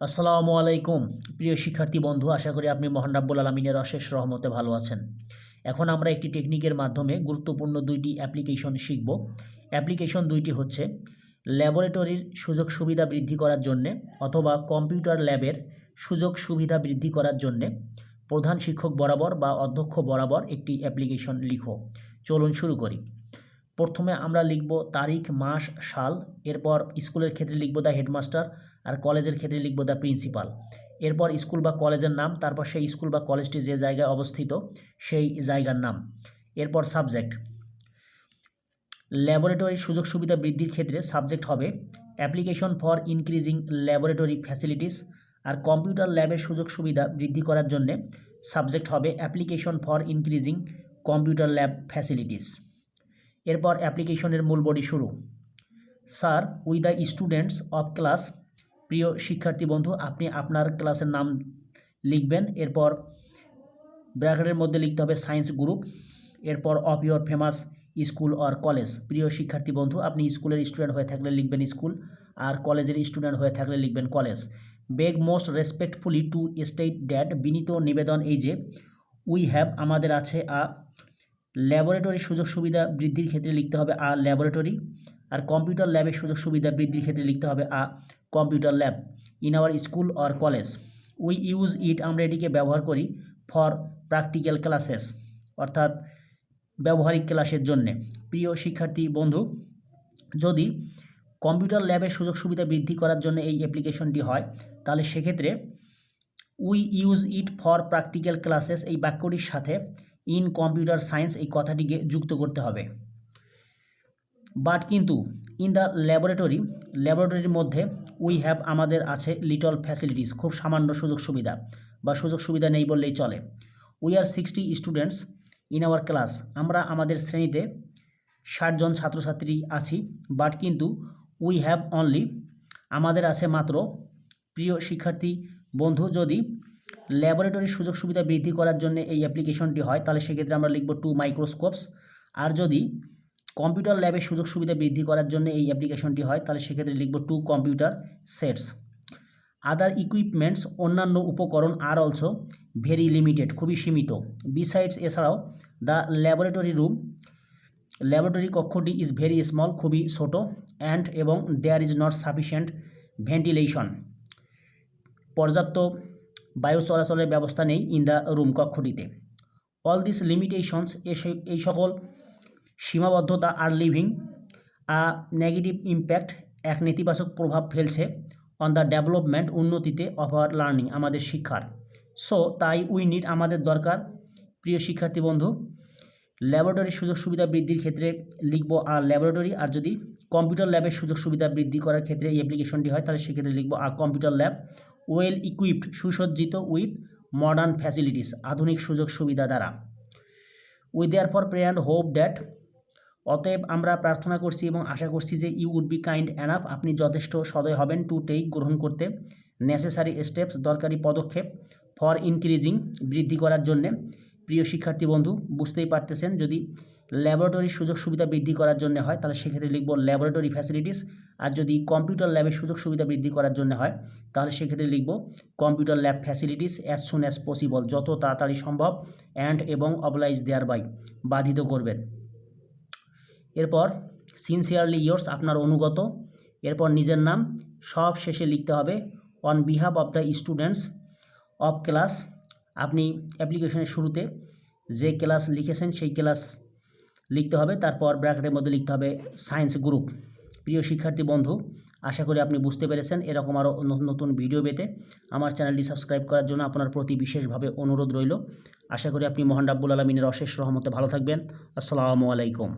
আসসালামু আলাইকুম। প্রিয় শিক্ষার্থী বন্ধু, আশা করি আপনি মহান রাব্বুল আলমিনের অশেষ রহমতে ভালো আছেন। এখন আমরা একটি টেকনিকের মাধ্যমে গুরুত্বপূর্ণ দুইটি অ্যাপ্লিকেশন শিখব। অ্যাপ্লিকেশন দুইটি হচ্ছে, ল্যাবরেটরির সুযোগ সুবিধা বৃদ্ধি করার জন্যে অথবা কম্পিউটার ল্যাবের সুযোগ সুবিধা বৃদ্ধি করার জন্যে প্রধান শিক্ষক বরাবর বা অধ্যক্ষ বরাবর একটি অ্যাপ্লিকেশন লিখো। চলুন শুরু করি। প্রথমে আমরা লিখব তারিখ, মাস, সাল, এরপর স্কুলের ক্ষেত্রে লিখব দ্য হেডমাস্টার আর কলেজের ক্ষেত্রে লিখব দ্য প্রিন্সিপাল এরপর স্কুল বা কলেজের নাম, তারপর সেই স্কুল বা কলেজটি যে জায়গায় অবস্থিত, সেই জায়গার নাম। এরপর সাবজেক্ট ল্যাবরেটরি সুযোগ সুবিধা বৃদ্ধির ক্ষেত্রে সাবজেক্ট হবে application for increasing laboratory facilities R computer ল্যাবের সুযোগ সুবিধা বৃদ্ধি করার জন্যে সাবজেক্ট হবে application for increasing computer lab facilities এরপর অ্যাপ্লিকেশনের মূল বডি শুরু। Sir we the students of class, প্রিয় শিক্ষার্থী বন্ধু, আপনি আপনার ক্লাসের নাম লিখবেন। এরপর ব্র্যাকেটের মধ্যে লিখতে হবে সায়েন্স গ্রুপ। এরপর of your famous school or college. প্রিয় শিক্ষার্থী বন্ধু, আপনি স্কুলের স্টুডেন্ট হয়ে থাকলে লিখবেন স্কুল আর কলেজের স্টুডেন্ট হয়ে থাকলে লিখবেন college. Beg most respectfully to state that বিনীত নিবেদন এই যে, উই হ্যাভ, আমাদের আছে আ ল্যাবরেটরি সুযোগ সুবিধা বৃদ্ধির ক্ষেত্রে লিখতে হবে আ ল্যাবরেটরি আর কম্পিউটার ল্যাবের সুযোগ সুবিধা বৃদ্ধির ক্ষেত্রে লিখতে হবে a computer lab in our school or college we use it আমরা এটিকে ব্যবহার করি ফর প্র্যাকটিক্যাল ক্লাসেস অর্থাৎ ব্যবহারিক ক্লাসের জন্যে। প্রিয় শিক্ষার্থী, বন্ধু, যদি কম্পিউটার ল্যাবের সুযোগ সুবিধা বৃদ্ধি করার জন্য এই অ্যাপ্লিকেশনটি হয়, তাহলে সেক্ষেত্রে we use it for practical classes এই বাক্যটির সাথে ইন কম্পিউটার সায়েন্স এই কথাটিকে যুক্ত করতে হবে। বাট কিন্তু ইন দ্য ল্যাবরেটরি, ল্যাবরেটরির মধ্যে উই হ্যাভ আমাদের আছে লিটল ফ্যাসিলিটিস, খুব সামান্য সুযোগ সুবিধা বা সুযোগ সুবিধা নেই বললেই চলে। We are sixty students in our class, আমরা আমাদের শ্রেণীতে ষাটজন ছাত্রছাত্রী আছি, বাট কিন্তু উই হ্যাভ অনলি, আমাদের আছে মাত্র প্রিয় শিক্ষার্থী, বন্ধু যদি ল্যাবরেটরির সুযোগ সুবিধা বৃদ্ধি করার জন্য এই অ্যাপ্লিকেশনটি হয়, তাহলে সেক্ষেত্রে আমরা লিখব টু মাইক্রোস্কোপস আর যদি কম্পিউটার ল্যাবের সুযোগ সুবিধা বৃদ্ধি করার জন্য এই অ্যাপ্লিকেশনটি হয়, তাহলে সেক্ষেত্রে লিখব two computer sets other equipments অন্যান্য উপকরণ আর অলসো ভেরি লিমিটেড খুবই সীমিত। বিসাইডস এছাড়াও দ্য ল্যাবরেটরি রুম ল্যাবরেটরি কক্ষটি ইজ ভেরি স্মল খুবই ছোট অ্যান্ড এবং there is not sufficient ventilation পর্যাপ্ত বায়ু চলাচলের ব্যবস্থা নেই ইন দ্য রুম কক্ষটিতে। অল দিস লিমিটেশনস এই সকল সীমাবদ্ধতা are leaving a negative impact এক নেতিবাচক প্রভাব ফেলছে অন দ্য ডেভেলপমেন্ট উন্নতিতে অফ আওয়ার লার্নিং আমাদের শিক্ষার। সো তাই উই নিড আমাদের দরকার, প্রিয় শিক্ষার্থী বন্ধু ল্যাবরেটরির সুযোগ সুবিধা বৃদ্ধির ক্ষেত্রে লিখব আর ল্যাবরেটরি আর যদি কম্পিউটার ল্যাবের সুযোগ সুবিধা বৃদ্ধি করার ক্ষেত্রে এই অ্যাপ্লিকেশনটি হয়, তাহলে সেক্ষেত্রে লিখব আর কম্পিউটার ল্যাব ওয়েল ইকুইপড সুসজ্জিত উইথ মডার্ন ফ্যাসিলিটিস আধুনিক সুযোগ সুবিধা দ্বারা। We therefore pray and hope that অতএব আমরা প্রার্থনা করছি এবং আশা করছি যে you would be kind enough আপনি যথেষ্ট সদয় হবেন টু টেক গ্রহণ করতে নেসেসারি স্টেপস দরকারি পদক্ষেপ ফর ইনক্রিজিং বৃদ্ধি করার জন্যে। প্রিয় শিক্ষার্থী বন্ধু, বুঝতেই পারতেছেন যদি ল্যাবরেটরির সুযোগ সুবিধা বৃদ্ধি করার জন্য হয়, তাহলে সেক্ষেত্রে লিখব ল্যাবরেটরি ফ্যাসিলিটিস আর যদি কম্পিউটার ল্যাবের সুযোগ সুবিধা বৃদ্ধি করার জন্য হয়, তাহলে সেক্ষেত্রে লিখব computer lab facilities as soon as possible যত তাড়াতাড়ি সম্ভব অ্যান্ড এবং অবলাইজ দেয়ার বাই বাধিত করবেন। এরপর সিনসিয়ারলি ইয়োর্স আপনার অনুগত। এরপর নিজের নাম, সব শেষে লিখতে হবে on behalf of the students of class আপনি অ্যাপ্লিকেশনের শুরুতে যে ক্লাস লিখেছেন, সেই ক্লাস লিখতে হবে। তারপর ব্র্যাকেটের মধ্যে লিখতে হবে সায়েন্স গ্রুপ। প্রিয় শিক্ষার্থী বন্ধু, আশা করি আপনি বুঝতে পেরেছেন এরকম আরও নতুন ভিডিও পেতে। আমার চ্যানেলটি সাবস্ক্রাইব করার জন্য আপনার প্রতি বিশেষভাবে অনুরোধ রইল। আশা করি আপনি মোহান রাব্বুল আলমিনের অশেষ রহমতে ভালো থাকবেন। আসসালামু আলাইকুম।